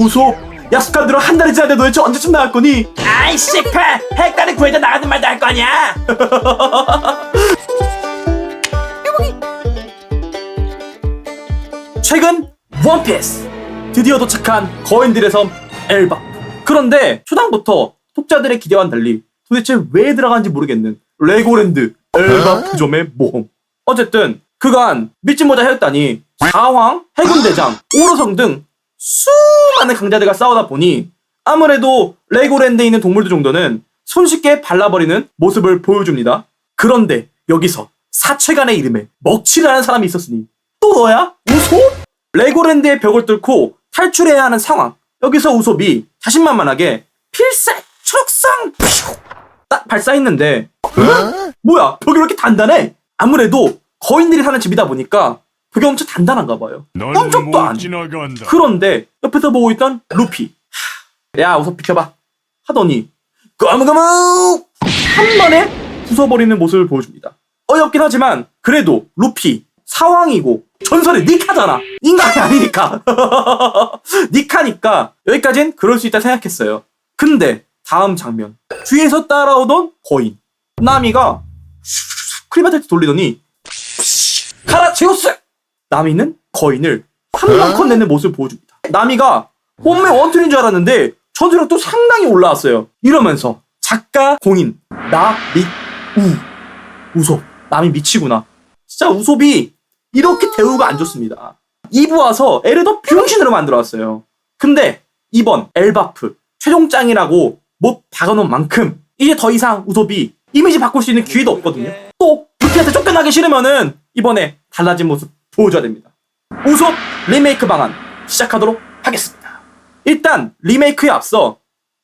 우소? 약속한 대로 한 달이 지났는데 도대체 언제쯤 나갈 거니? 아이 씨발. 헷갈린 구해도 나가는 말도 할 거냐 최근 원피스 드디어 도착한 거인들의 섬 엘바. 그런데 초당부터 독자들의 기대와는 달리 도대체 왜 들어간지 모르겠는 레고랜드 엘바 부점의 모험. 어쨌든 그간 믿지 못할 해였다니 사황, 해군대장, 오로성 등 수많은 강자들과 싸우다 보니 아무래도 레고랜드에 있는 동물들 정도는 손쉽게 발라버리는 모습을 보여줍니다. 그런데 여기서 사체간의 이름에 먹칠하는 사람이 있었으니 또 너야? 우소? 레고랜드의 벽을 뚫고 탈출해야 하는 상황. 여기서 우섭이 자신만만하게 필살 초록성 딱 발사했는데 어? 뭐야 벽이 왜 이렇게 단단해? 아무래도 거인들이 사는 집이다 보니까 벽이 엄청 단단한가 봐요. 넌 깜짝도 안못 해. 지나간다. 그런데 옆에서 보고 있던 루피. 하, 야 우섭 비켜봐. 하더니 까무까무 한 번에 부숴버리는 모습을 보여줍니다. 어이없긴 하지만 그래도 루피 사왕이고 전설의 니카잖아. 인간이 아니니까. 니카니까 여기까진 그럴 수 있다 생각했어요. 근데 다음 장면. 뒤에서 따라오던 거인. 나미가 크리바테트 돌리더니 가라 제우스 나미는 거인을 한방컷 내는 모습을 보여줍니다. 나미가 홈메 원툴인 줄 알았는데 전투력도 상당히 올라왔어요. 이러면서 작가 공인 나미 우 우섭 남이 미치구나. 진짜 우섭이 이렇게 대우가 안 좋습니다. 2부 와서 애를 더 병신으로 만들어왔어요. 근데 이번 엘바프 최종장이라고 못 박아놓은 만큼 이제 더 이상 우섭이 이미지 바꿀 수 있는 기회도 없거든요. 또 루피한테 쫓겨나기 싫으면은 이번에 달라진 모습 보여줘야 됩니다. 우섭 리메이크 방안 시작하도록 하겠습니다. 일단 리메이크에 앞서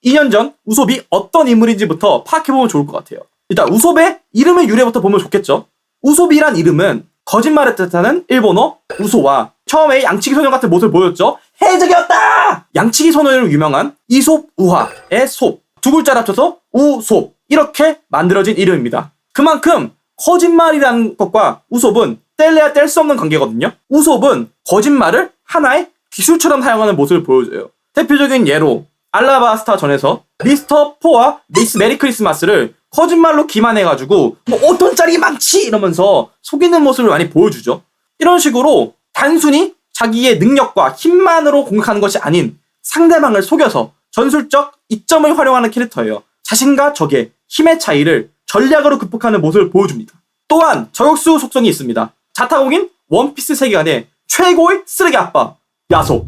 2년 전 우섭이 어떤 인물인지부터 파악해보면 좋을 것 같아요. 일단 우섭의 이름의 유래부터 보면 좋겠죠. 우섭이란 이름은 거짓말을 뜻하는 일본어 우소와 처음에 양치기 소년 같은 모습을 보였죠. 해적이었다! 양치기 소년으로 유명한 이솝 우화의 솝. 두 글자를 합쳐서 우솝. 이렇게 만들어진 이름입니다. 그만큼 거짓말이라는 것과 우솝은 뗄래야 뗄 수 없는 관계거든요. 우솝은 거짓말을 하나의 기술처럼 사용하는 모습을 보여줘요. 대표적인 예로 알라바스타 전에서 미스터 포와 미스 메리 크리스마스를 거짓말로 기만해가지고 뭐 어떤 짤이 많지 이러면서 속이는 모습을 많이 보여주죠. 이런 식으로 단순히 자기의 능력과 힘만으로 공격하는 것이 아닌 상대방을 속여서 전술적 이점을 활용하는 캐릭터예요. 자신과 적의 힘의 차이를 전략으로 극복하는 모습을 보여줍니다. 또한 저격수 속성이 있습니다. 자타공인 원피스 세계관의 최고의 쓰레기 아빠 야소.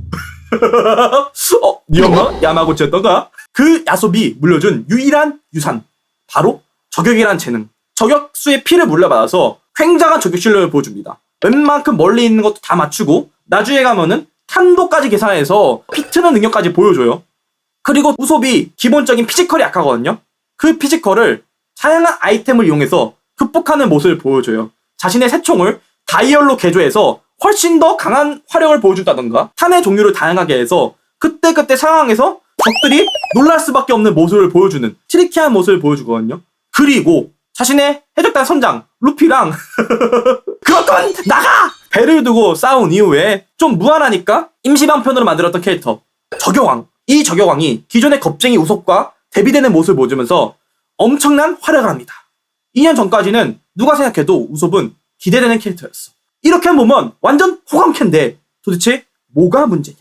어, 네 엄마 야마고치였던가? 그 야소비 물려준 유일한 유산 바로 저격이란 재능. 저격수의 피를 물려받아서 굉장한 저격 실력을 보여줍니다. 웬만큼 멀리 있는 것도 다 맞추고 나중에 가면은 탄도까지 계산해서 피 트는 능력까지 보여줘요. 그리고 우섭이 기본적인 피지컬이 약하거든요. 그 피지컬을 다양한 아이템을 이용해서 극복하는 모습을 보여줘요. 자신의 새총을 다이얼로 개조해서 훨씬 더 강한 화력을 보여준다던가 탄의 종류를 다양하게 해서 그때그때 상황에서 적들이 놀랄 수밖에 없는 모습을 보여주는 트리키한 모습을 보여주거든요. 그리고 자신의 해적단 선장 루피랑 그렇건 나가! 배를 두고 싸운 이후에 좀 무한하니까 임시반편으로 만들었던 캐릭터 저격왕 이 저격왕이 기존의 겁쟁이 우섭과 대비되는 모습을 보여주면서 엄청난 활약을 합니다. 2년 전까지는 누가 생각해도 우섭은 기대되는 캐릭터였어. 이렇게 보면 완전 호감캔데 도대체 뭐가 문제냐?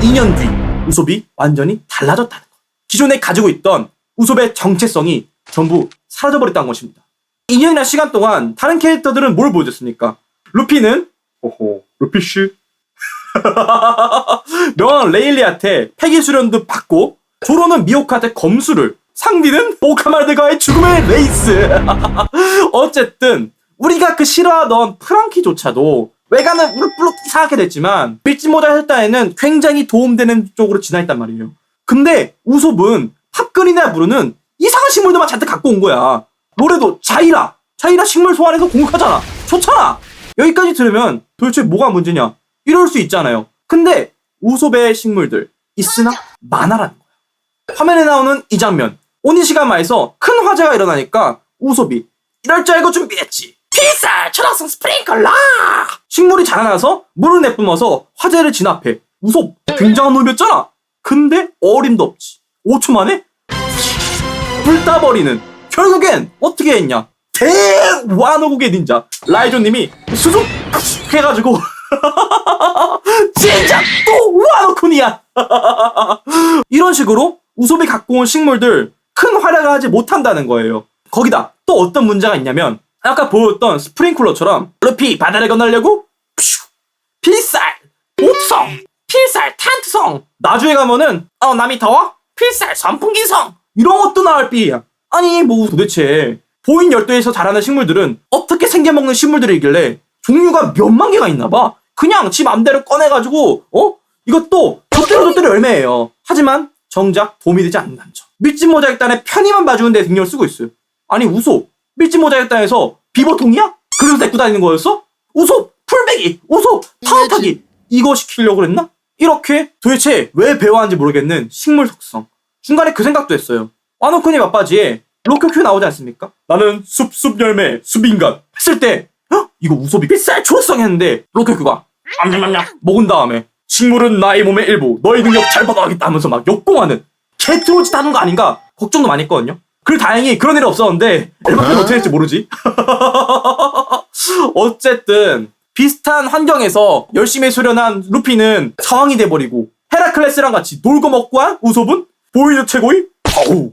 2년 뒤 우섭이 완전히 달라졌다는 것. 기존에 가지고 있던 우섭의 정체성이 전부 사라져버렸다는 것입니다. 2년이나 시간 동안 다른 캐릭터들은 뭘 보여줬습니까? 루피는 오호 루피씨 명왕 레일리한테 폐기 수련도 받고 조로는 미호카한테 검수를 상디는 오카마르드가의 죽음의 레이스 어쨌든 우리가 그 싫어 하던 프랑키조차도 외관은 우르블록 이상하게 됐지만 믿지 못할 혈단에는 굉장히 도움되는 쪽으로 진화했단 말이에요. 근데 우솝은 팝근이나 부르는 이상한 식물들만 잔뜩 갖고 온 거야. 노래도 자이라 자이라 식물 소환해서 공격하잖아. 좋잖아. 여기까지 들으면 도대체 뭐가 문제냐? 이럴 수 있잖아요. 근데 우솝의 식물들 있으나 많아라는 거야. 화면에 나오는 이 장면. 오니시가마에서 큰 화재가 일어나니까 우솝이 이럴 줄 알고 준비했지 필살 초록색 스프링클러. 식물이 자라나서 물을 내뿜어서 화재를 진압해. 우섭 굉장한 놈이었잖아. 근데 어림도 없지. 5초 만에 불타버리는 결국엔 어떻게 했냐? 대완호국의 닌자 라이조님이 수줍 해가지고 진짜 또 와노쿤이야. 이런 식으로 우섭이 갖고 온 식물들 큰 활약을 하지 못한다는 거예요. 거기다 또 어떤 문제가 있냐면 아까 보였던 스프링쿨러처럼 루피 바다를 건너려고? 퓨, 필살! 옥성! 필살 탄트성! 나중에 가면은 어 남이 더워 필살 선풍기성! 이런 것도 나올 삐야. 아니 뭐 도대체 보인 열도에서 자라는 식물들은 어떻게 생겨먹는 식물들이길래 종류가 몇만 개가 있나봐. 그냥 지 맘대로 꺼내가지고 어? 이것도 돛대로 열매예요. 하지만 정작 도움이 되지 않는다는 점. 밀짚 모자익단의 편의만 봐주는 데 등력을 쓰고 있어요. 아니 우소 밀짚 모자익단에서 비버통이야? 그래서 데리고 다니는 거였어? 우소 풀베기 우소 파워타기 이거 시키려고 그랬나? 이렇게 도대체 왜 배워하는지 모르겠는 식물 속성 중간에 그 생각도 했어요 와노쿠니 맞바지에 로쿄큐 나오지 않습니까? 나는 숲숲 열매 숲인간 했을 때 헉? 이거 우소비 빗살 초성 했는데 냠냠냠냠 먹은 다음에 식물은 나의 몸의 일부 너의 능력 잘 받아가겠다 하면서 막 역공하는 개트로짓 하는 거 아닌가 걱정도 많이 했거든요 그리고 다행히 그런 일이 없었는데 엘바페는 어떻게 될지 모르지. 어쨌든 비슷한 환경에서 열심히 수련한 루피는 상황이 돼버리고 헤라클레스랑 같이 놀고 먹고 한 우섭은 보이는 최고의 파우.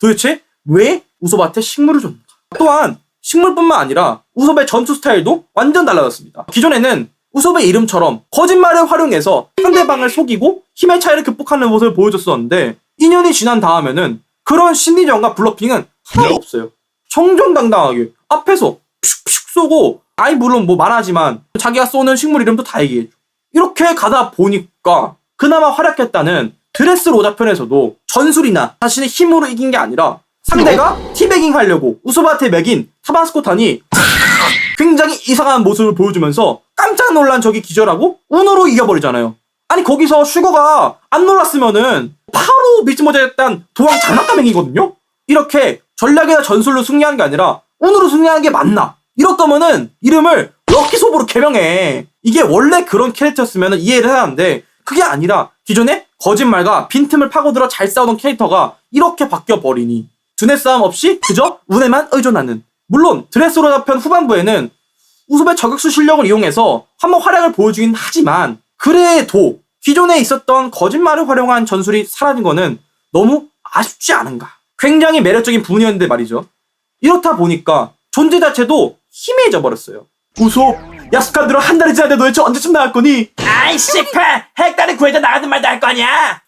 도대체 왜 우섭한테 식물을 줬는가? 또한 식물뿐만 아니라 우섭의 전투 스타일도 완전 달라졌습니다. 기존에는 우섭의 이름처럼 거짓말을 활용해서 상대방을 속이고 힘의 차이를 극복하는 모습을 보여줬었는데 2년이 지난 다음에는 그런 심리전과 블러핑은 하나도 없어요. 정정당당하게 앞에서 픽픽 쏘고 아이 물론 뭐 말하지만 자기가 쏘는 식물 이름도 다 얘기해줘. 이렇게 가다 보니까 그나마 활약했다는 드레스 로자 편에서도 전술이나 자신의 힘으로 이긴 게 아니라 상대가 티베깅 하려고 우소바한테 매긴 타바스코탄이 굉장히 이상한 모습을 보여주면서 깜짝 놀란 적이 기절하고 운으로 이겨버리잖아요. 아니 거기서 슈거가 안 놀랐으면은 바로 미츠모자였단 도왕 장난감행이거든요. 이렇게 전략이나 전술로 승리하는 게 아니라 운으로 승리하는 게 맞나? 이럴 거면은 이름을 럭키소보로 개명해. 이게 원래 그런 캐릭터였으면 이해를 해야 하는데 그게 아니라 기존에 거짓말과 빈틈을 파고들어 잘 싸우던 캐릭터가 이렇게 바뀌어 버리니 두뇌 싸움 없이 그저 운에만 의존하는 물론 드레스로다 편 후반부에는 우섭의 저격수 실력을 이용해서 한번 활약을 보여주긴 하지만 그래도 기존에 있었던 거짓말을 활용한 전술이 사라진 거는 너무 아쉽지 않은가 굉장히 매력적인 부분이었는데 말이죠 이렇다 보니까 존재 자체도 희미해져 버렸어요 우섭 야스칸드로 한 달이 지났는데 도대체 언제쯤 나갈 거니? 아이 씨발 핵다리 구해자 나가든 말든 할거 아니야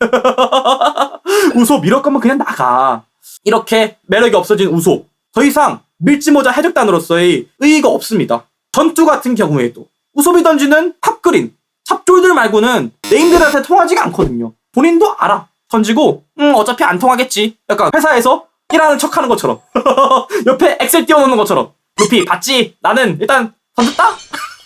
우섭 이럴 거면 그냥 나가. 이렇게 매력이 없어진 우섭. 더 이상 밀지모자 해적단으로서의 의의가 없습니다. 전투 같은 경우에도 우섭이 던지는 탑그린, 탑졸들 말고는 네임들한테 통하지가 않거든요. 본인도 알아. 던지고 음 어차피 안 통하겠지. 약간 회사에서 일하는 척하는 것처럼 옆에 엑셀 띄워놓는 것처럼 루피 봤지? 나는 일단 던졌다?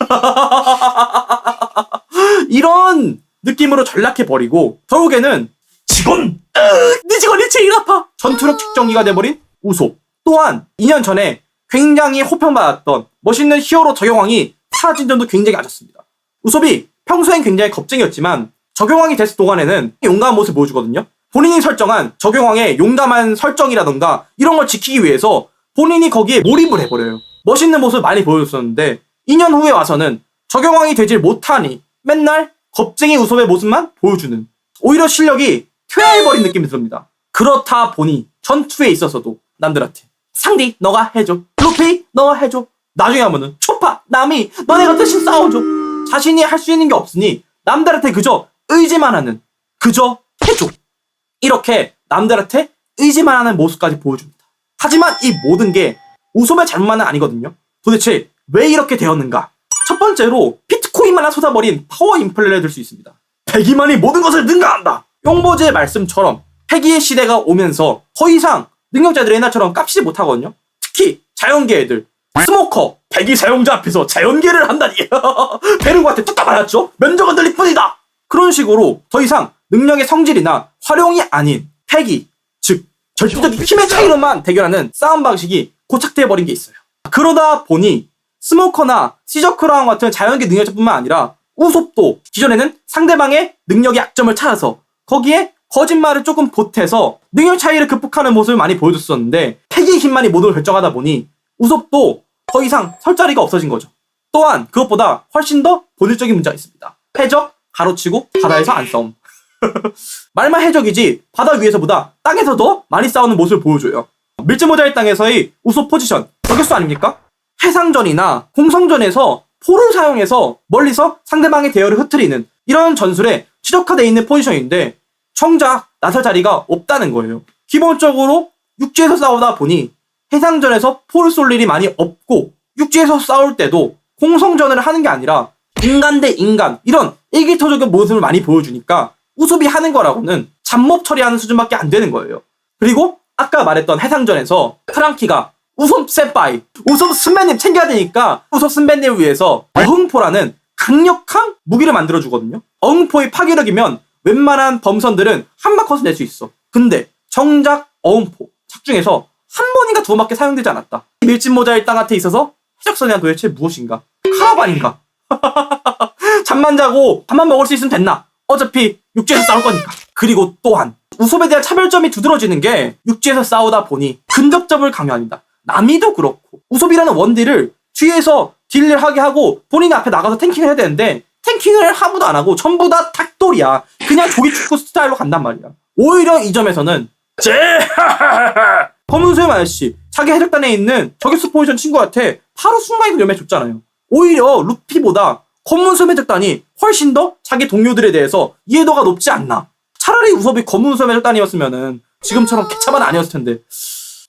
이런 느낌으로 전락해 버리고 결국에는 직원! 으, 네 직원이 제일 아파! 전투력 측정기가 돼버린 우소 또한 2년 전에 굉장히 호평받았던 멋있는 히어로 적용왕이 사라진 점도 굉장히 아쉽습니다. 우섭이 평소엔 굉장히 겁쟁이였지만 적용왕이 됐을 동안에는 용감한 모습을 보여주거든요. 본인이 설정한 적용왕의 용감한 설정이라던가 이런 걸 지키기 위해서 본인이 거기에 몰입을 해버려요. 멋있는 모습을 많이 보여줬었는데 2년 후에 와서는 적용왕이 되질 못하니 맨날 겁쟁이 우섭의 모습만 보여주는 오히려 실력이 퇴화해버린 느낌이 듭니다. 그렇다 보니 전투에 있어서도 남들한테 상디 너가 해줘 루피 너가 해줘 나중에 하면은 초파 남이 너네가 대신 싸워줘 자신이 할 수 있는 게 없으니 남들한테 그저 의지만 하는 그저 해줘 이렇게 남들한테 의지만 하는 모습까지 보여줍니다. 하지만 이 모든 게 우섭의 잘못만은 아니거든요. 도대체 왜 이렇게 되었는가? 첫 번째로 비트코인만을 쏟아버린 파워 인플레를 들 수 있습니다. 패기만이 모든 것을 능가한다. 용보즈의 말씀처럼 패기의 시대가 오면서 더 이상 능력자들이 옛날처럼 깝치지 못하거든요. 특히 자연계 애들 스모커 패기 사용자 앞에서 자연계를 한다니 베르고한테 뚝딱 맞았죠. 면적은 들릴 뿐이다. 그런 식으로 더 이상 능력의 성질이나 활용이 아닌 패기 즉 절대적인 힘의 차이로만 대결하는 싸움 방식이 고착되어 버린 게 있어요. 그러다 보니 스모커나 시저크라운 같은 자연계 능력자뿐만 아니라 우솝도 기존에는 상대방의 능력의 약점을 찾아서 거기에 거짓말을 조금 보태서 능력 차이를 극복하는 모습을 많이 보여줬었는데 패기의 힘만이 모든 걸 결정하다 보니 우솝도 더 이상 설 자리가 없어진 거죠. 또한 그것보다 훨씬 더 본질적인 문제가 있습니다. 해적, 가로치고 바다에서 안 싸움. 말만 해적이지 바다 위에서보다 땅에서 더 많이 싸우는 모습을 보여줘요. 밀짚모자의 땅에서의 우소 포지션 저격수 아닙니까? 해상전이나 공성전에서 포를 사용해서 멀리서 상대방의 대열을 흩트리는 이런 전술에 최적화되어 있는 포지션인데 정작 나설 자리가 없다는 거예요. 기본적으로 육지에서 싸우다 보니 해상전에서 포를 쏠 일이 많이 없고 육지에서 싸울 때도 공성전을 하는 게 아니라 인간 대 인간 이런 일기토적인 모습을 많이 보여주니까 우습이 하는 거라고는 잡몹 처리하는 수준밖에 안 되는 거예요. 그리고 아까 말했던 해상전에서 프랑키가 우섭 센파이, 우섭 선배님 챙겨야 되니까 우섭 선배님을 위해서 어흥포라는 강력한 무기를 만들어주거든요. 어흥포의 파괴력이면 웬만한 범선들은 한 바컷을 낼수 있어. 근데 정작 어흥포 작중에서 한 번인가 두 번밖에 사용되지 않았다. 밀짚 모자의 땅한테 있어서 해적선이란 도대체 무엇인가? 카라반인가? 잠만 자고 밥만 먹을 수 있으면 됐나? 어차피 육지에서 싸울 거니까. 그리고 또한 우섭에 대한 차별점이 두드러지는 게 육지에서 싸우다 보니 근접점을 강요합니다. 남이도 그렇고 우섭이라는 원딜을 뒤에서 딜을 하게 하고 본인이 앞에 나가서 탱킹을 해야 되는데 탱킹을 아무도 안 하고 전부 다 탁돌이야. 그냥 조기 축구 스타일로 간단 말이야. 오히려 이 점에서는 제 검은 수염 아저씨 자기 해적단에 있는 저격수 포지션 친구한테 바로 순간이동 염해줬잖아요. 오히려 루피보다 검은 수염 해적단이 훨씬 더 자기 동료들에 대해서 이해도가 높지 않나. 차라리 우섭이 검은 수염 해적단이었으면은 지금처럼 개차반 아니었을 텐데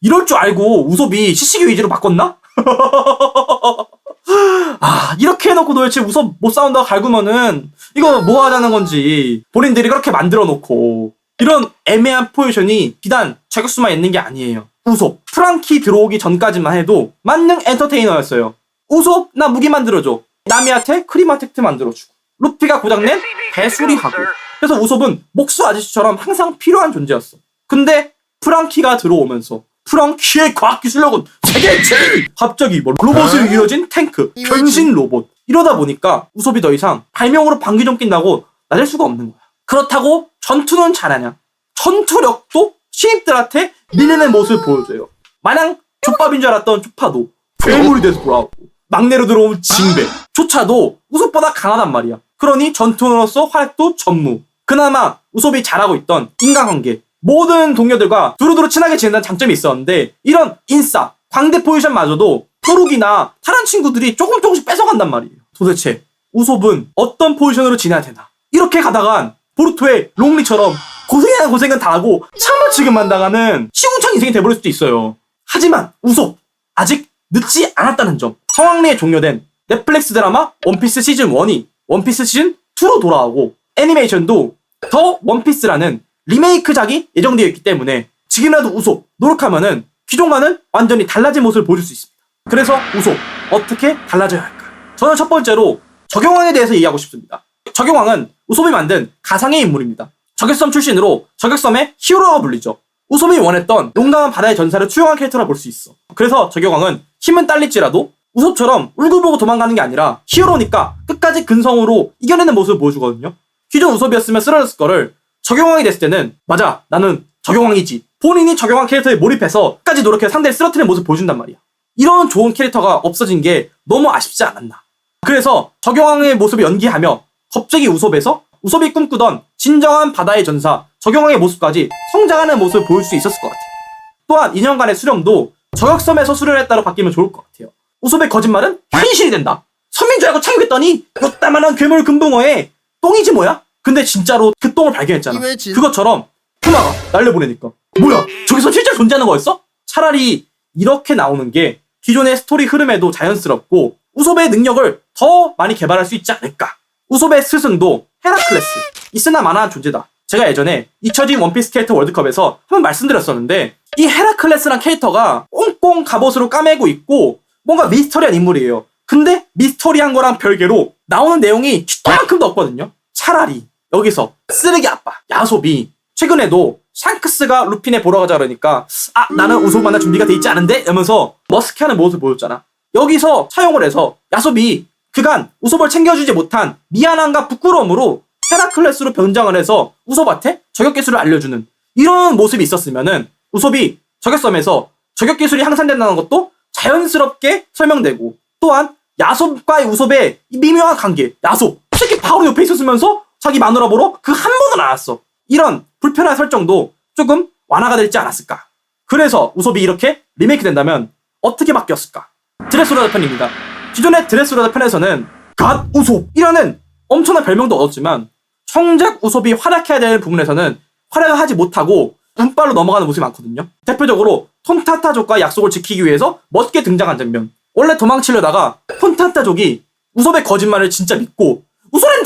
이럴 줄 알고 우섭이 시시기 위주로 바꿨나? 아 이렇게 해놓고 도대체 우섭 못 싸운다고 갈구면은 이거 뭐 하자는 건지 본인들이 그렇게 만들어 놓고 이런 애매한 포지션이 비단 저격수만 있는 게 아니에요. 우섭 프랑키 들어오기 전까지만 해도 만능 엔터테이너였어요. 우섭 나 무기 만들어줘. 나미한테 크리마텍트 만들어주고 루피가 고장낸 배수리하고 그래서 우섭은 목수 아저씨처럼 항상 필요한 존재였어. 근데 프랑키가 들어오면서 프랑키의 과학기술력은 세계 제일! 갑자기 뭐 로봇으로 이루어진 탱크, 변신 로봇 이러다 보니까 우섭이 더 이상 발명으로 방귀 좀 낀다고 나댈 수가 없는 거야. 그렇다고 전투는 잘하냐? 전투력도 신입들한테 밀리는 모습을 보여줘요. 마냥 족밥인 줄 알았던 초파도 괴물이 돼서 돌아오고 막내로 들어온 징배 조차도 우섭보다 강하단 말이야. 그러니 전투원으로서 활약도 전무. 그나마 우섭이 잘하고 있던 인간관계 모든 동료들과 두루두루 친하게 지낸다는 장점이 있었는데 이런 인싸 광대 포지션마저도 토룩이나 다른 친구들이 조금 조금씩 뺏어간단 말이에요. 도대체 우섭은 어떤 포지션으로 지내야 되나? 이렇게 가다간 보르토의 롱리처럼 고생이나 고생은 다 하고 참을 지금만 당하는 시궁창 인생이 돼버릴 수도 있어요. 하지만 우섭 아직 늦지 않았다는 점. 성황리에 종료된 넷플릭스 드라마 원피스 시즌 1이 원피스 시즌 2로 돌아오고 애니메이션도 더 원피스라는 리메이크작이 예정되어 있기 때문에 지금이라도 우소 노력하면은 기존과는 완전히 달라진 모습을 보여줄 수 있습니다. 그래서 우소 어떻게 달라져야 할까? 저는 첫 번째로 적용왕에 대해서 얘기하고 싶습니다. 적용왕은 우소이 만든 가상의 인물입니다. 저격섬 출신으로 저격섬의 히어로가 불리죠. 우소이 원했던 용감한 바다의 전사를 투영한 캐릭터라 볼 수 있어. 그래서 적용왕은 힘은 딸릴지라도 우섭처럼 울고 보고 도망가는 게 아니라 히어로니까 끝까지 근성으로 이겨내는 모습을 보여주거든요. 기존 우섭이었으면 쓰러졌을 거를 적용왕이 됐을 때는 맞아 나는 적용왕이지 본인이 적용왕 캐릭터에 몰입해서 끝까지 노력해 상대를 쓰러뜨리는 모습을 보여준단 말이야. 이런 좋은 캐릭터가 없어진 게 너무 아쉽지 않았나. 그래서 적용왕의 모습을 연기하며 갑자기 우섭에서 우섭이 꿈꾸던 진정한 바다의 전사 적용왕의 모습까지 성장하는 모습을 보일 수 있었을 것 같아요. 또한 2년간의 수령도 저격섬에서 수련했다로 바뀌면 좋을 것 같아요. 우섭의 거짓말은 현실이 된다. 선민 줄 알고 착륙했더니 요따만한 괴물 금붕어에 똥이지 뭐야? 근데 진짜로 그 똥을 발견했잖아. 그것처럼 푸마가 날려보내니까 뭐야? 저기서 실제 존재하는 거였어? 차라리 이렇게 나오는 게 기존의 스토리 흐름에도 자연스럽고 우섭의 능력을 더 많이 개발할 수 있지 않을까? 우섭의 스승도 헤라클레스 있으나 마나한 존재다. 제가 예전에 잊혀진 원피스 캐릭터 월드컵에서 한번 말씀드렸었는데 이 헤라클레스란 캐릭터가 꽁꽁 갑옷으로 까매고 있고 뭔가 미스터리한 인물이에요. 근데 미스터리한 거랑 별개로 나오는 내용이 쥐만큼도 없거든요. 차라리 여기서 쓰레기 아빠 야sob이 최근에도 샹크스가 루핀에 보러 가자 그러니까 아 나는 우속 만날 준비가 돼 있지 않은데 이러면서 머스케하는 모습을 보였잖아. 여기서 차용을 해서 야sob이 그간 우섭을 챙겨주지 못한 미안함과 부끄러움으로 헤라클레스로 변장을 해서 우섭한테 저격 기술을 알려주는 이런 모습이 있었으면은 우섭이 저격섬에서 저격 기술이 향상된다는 것도 자연스럽게 설명되고 또한 야섭과의 우섭의 이 미묘한 관계 야섭 특히 바로 옆에 있었으면서 자기 마누라 보러 그 한 번은 안 왔어. 이런 불편한 설정도 조금 완화가 되지 않았을까. 그래서 우섭이 이렇게 리메이크 된다면 어떻게 바뀌었을까? 드레스로다 편입니다 기존의 드레스로다 편에서는 갓 우섭이라는 엄청난 별명도 얻었지만 정작 우섭이 활약해야 되는 부분에서는 활약을 하지 못하고 운빨로 넘어가는 모습이 많거든요. 대표적으로 톤타타족과 약속을 지키기 위해서 멋게 등장한 장면. 원래 도망치려다가 톤타타족이 우섭의 거짓말을 진짜 믿고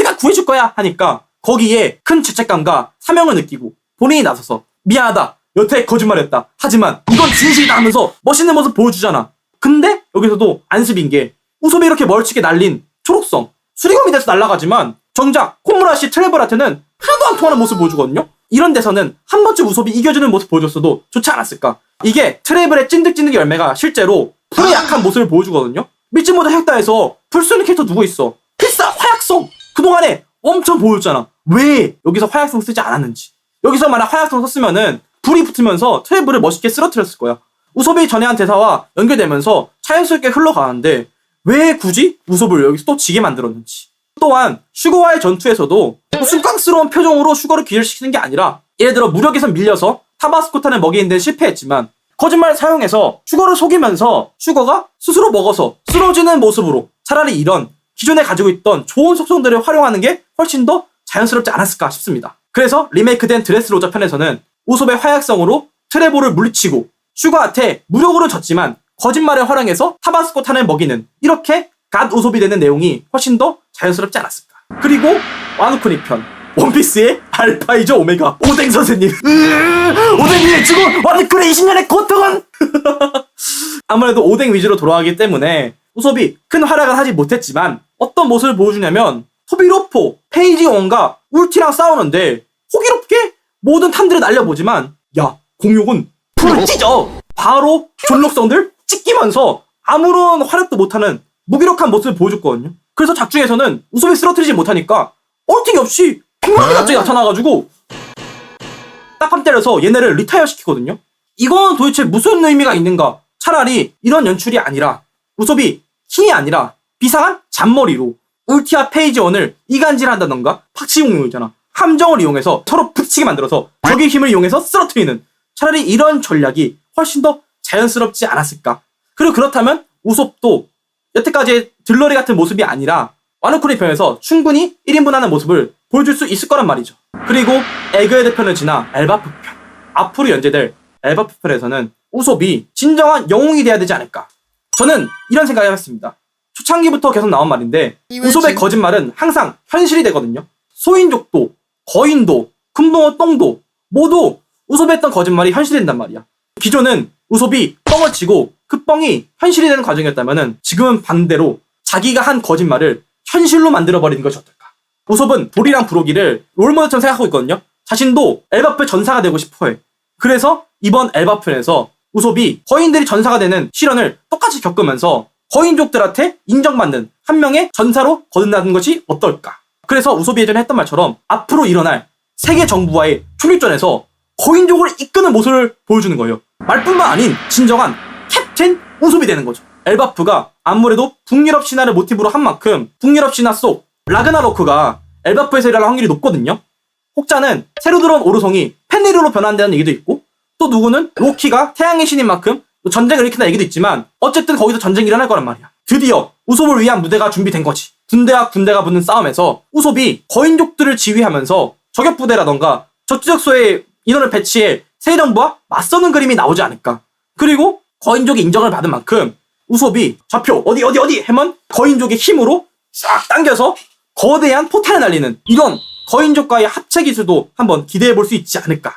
내가 구해줄 거야 하니까 거기에 큰 죄책감과 사명을 느끼고 본인이 나서서 미안하다 여태 거짓말했다 하지만 이건 진실이다 하면서 멋있는 모습 보여주잖아. 근데 여기서도 안습인 게 우섭이 이렇게 멀찍이 날린 초록성 수리검이 돼서 날아가지만 정작 콧무라 씨 트래블한테는 하나도 안 통하는 모습 보여주거든요. 이런 데서는 한 번쯤 우섭이 이겨주는 모습 보여줬어도 좋지 않았을까. 이게 트래블의 찐득찐득 열매가 실제로 불의 약한 모습을 보여주거든요. 못해 핵다에서 불 쏘는 캐릭터 누구 있어? 필사 화약성 그동안에 엄청 보여줬잖아. 왜 여기서 화약성 쓰지 않았는지. 여기서 만약 화약성 썼으면은 불이 붙으면서 트래블을 멋있게 쓰러뜨렸을 거야. 우섭이 전에 한 대사와 연결되면서 자연스럽게 흘러가는데 왜 굳이 우섭을 여기서 또 지게 만들었는지. 또한 슈거와의 전투에서도 무슨 깡스러운 표정으로 슈거를 기절시키는 게 아니라 예를 들어 무력에서 밀려서 타바스코탄을 먹이는 데 실패했지만 거짓말을 사용해서 슈거를 속이면서 슈거가 스스로 먹어서 쓰러지는 모습으로 차라리 이런 기존에 가지고 있던 좋은 속성들을 활용하는 게 훨씬 더 자연스럽지 않았을까 싶습니다. 그래서 리메이크된 드레스 로저 편에서는 우섭의 화약성으로 트레보를 물리치고 슈거한테 무력으로 졌지만 거짓말을 활용해서 타바스코 탄을 먹이는 이렇게 갓 우섭이 되는 내용이 훨씬 더 자연스럽지 않았을까. 그리고 와누코니 편 원피스의 알파이죠 오메가 오뎅 선생님. 오뎅 위에 죽어 와누코니 20년의 고통은? 아무래도 오뎅 위주로 돌아가기 때문에 우섭이 큰 활약을 하지 못했지만 어떤 모습을 보여주냐면 토비로포, 페이지 원과 울티랑 싸우는데 호기롭게 모든 탄들을 날려보지만 야 공룡은 풀을 찢어! 바로 존록성들 찢기면서 아무런 활약도 못하는 무기력한 모습을 보여줬거든요. 그래서 작중에서는 우섭이 쓰러뜨리지 못하니까 얼틱이 없이 공룡이 갑자기 나타나가지고 딱한 때려서 얘네를 리타이어 시키거든요. 이건 도대체 무슨 의미가 있는가? 차라리 이런 연출이 아니라 우섭이 힘이 아니라 비상한 잔머리로 울티와 페이지원을 이간질한다던가? 박치공룡이잖아. 함정을 이용해서 서로 부딪히게 만들어서 적의 힘을 이용해서 쓰러뜨리는 차라리 이런 전략이 훨씬 더 자연스럽지 않았을까 그리고 그렇다면 우섭도 여태까지의 들러리 같은 모습이 아니라 와누코리 편에서 충분히 1인분 하는 모습을 보여줄 수 있을 거란 말이죠 그리고 에그헤드 편을 지나 엘바프 편 앞으로 연재될 엘바프 편에서는 우섭이 진정한 영웅이 돼야 되지 않을까 저는 이런 생각을 해봤습니다. 초창기부터 계속 나온 말인데 우섭의 거짓말은 항상 현실이 되거든요. 소인족도, 거인도, 금붕어 똥도 모두 우섭이 했던 거짓말이 현실이 된단 말이야. 기존은 우섭이 뻥을 치고 그 뻥이 현실이 되는 과정이었다면 지금은 반대로 자기가 한 거짓말을 현실로 만들어버리는 것이 어떨까. 우섭은 돌이랑 부로기를 롤모델처럼 생각하고 있거든요. 자신도 엘바프의 전사가 되고 싶어 해. 그래서 이번 엘바편에서 우섭이 거인들이 전사가 되는 시련을 똑같이 겪으면서 거인족들한테 인정받는 한 명의 전사로 거듭나는 것이 어떨까? 그래서 우섭이 예전에 했던 말처럼 앞으로 일어날 세계 정부와의 총력전에서 거인족을 이끄는 모습을 보여주는 거예요. 말뿐만 아닌 진정한 캡틴 우섭이 되는 거죠. 엘바프가 아무래도 북유럽 신화를 모티브로 한 만큼 북유럽 신화 속 라그나로크가 엘바프에서 일어날 확률이 높거든요. 혹자는 새로 들어온 오르성이 펜리르로 변한다는 얘기도 있고 또 누구는 로키가 태양의 신인 만큼 또 전쟁을 일으킨다는 얘기도 있지만 어쨌든 거기서 전쟁이 일어날 거란 말이야. 드디어 우섭을 위한 무대가 준비된 거지. 군대와 군대가 붙는 싸움에서 우섭이 거인족들을 지휘하면서 저격부대라던가 적지적소에 인원을 배치해 세정부와 맞서는 그림이 나오지 않을까. 그리고 거인족의 인정을 받은 만큼 우섭이 좌표 어디 어디 어디 하면 거인족의 힘으로 싹 당겨서 거대한 포탄을 날리는 이런 거인족과의 합체 기술도 한번 기대해 볼 수 있지 않을까.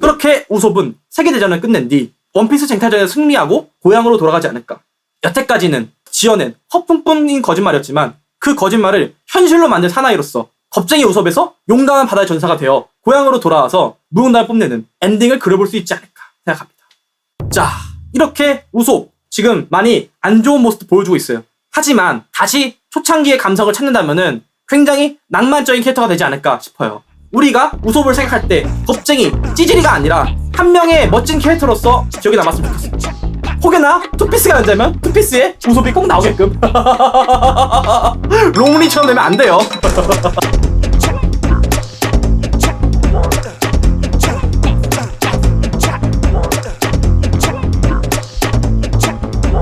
그렇게 우섭은 세계대전을 끝낸 뒤 원피스 쟁탈전에 승리하고 고향으로 돌아가지 않을까. 여태까지는 지어낸 허풍뿐인 거짓말이었지만 그 거짓말을 현실로 만든 사나이로서 겁쟁이 우섭에서 용감한 바다의 전사가 되어 고향으로 돌아와서 무용단을 뽐내는 엔딩을 그려볼 수 있지 않을까 생각합니다. 자, 이렇게 우솝 지금 많이 안 좋은 모습도 보여주고 있어요. 하지만 다시 초창기의 감성을 찾는다면 굉장히 낭만적인 캐릭터가 되지 않을까 싶어요. 우리가 우솝을 생각할 때 겁쟁이, 찌질이가 아니라 한 명의 멋진 캐릭터로서 기억에 남았으면 좋겠습니다. 혹여나 투피스가 연재면 투피스에 우소비 꼭 나오게끔. 롱리처럼 되면 안 돼요.